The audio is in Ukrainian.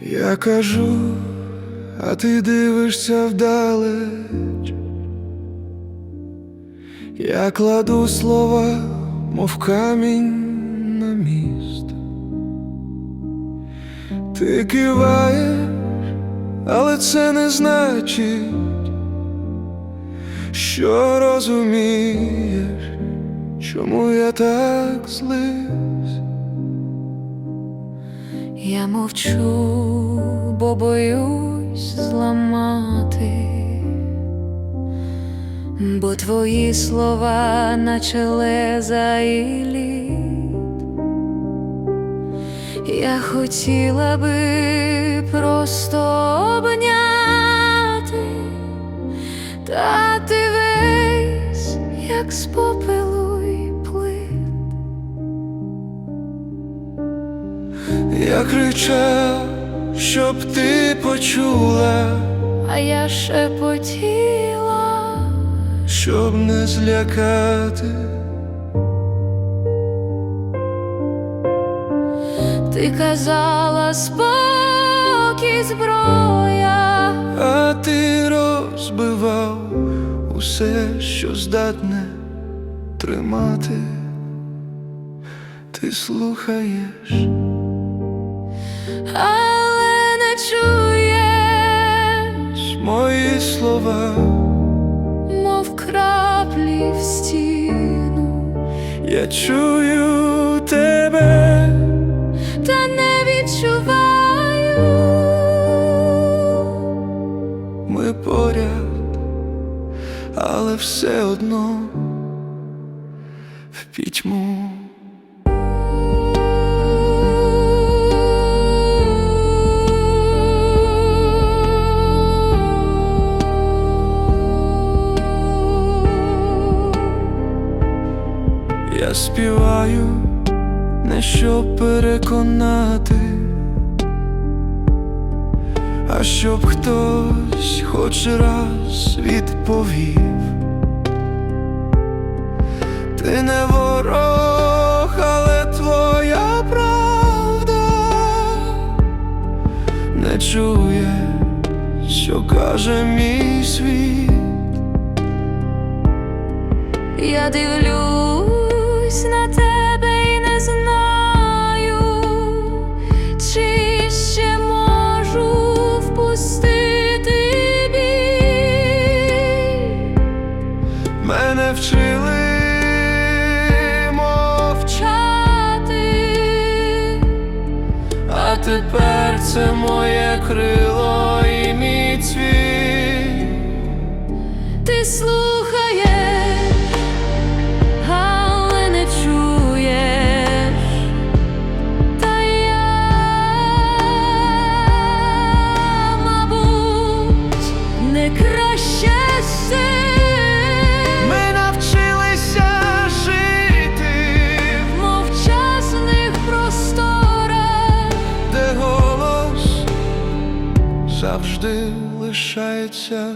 Я кажу, а ти дивишся вдалеч. Я кладу слова, мов камінь на міст. Ти киваєш, але це не значить, що розумієш, чому я так злився. Я мовчу, бо боюсь зламати, бо твої слова наче леза і лід. Я хотіла би просто Я кричав, щоб ти почула, А я шепотіла, щоб не злякати. ти казала спокій зброя, А ти розбивав усе, що здатне тримати. Ти слухаєш, але не чуєш, мої слова, мов краплі в стіну, я чую тебе, та не відчуваю. ми поряд, але все одно в пітьму. Я співаю не щоб переконати, а щоб хтось хоч раз відповів. Ти не ворог, але твоя правда не чує, що каже мій світ. Я дивлюсь на тебе і не знаю, чи ще можу впустити біль. Мене вчили мовчати, а тепер це моє крило завжди лишається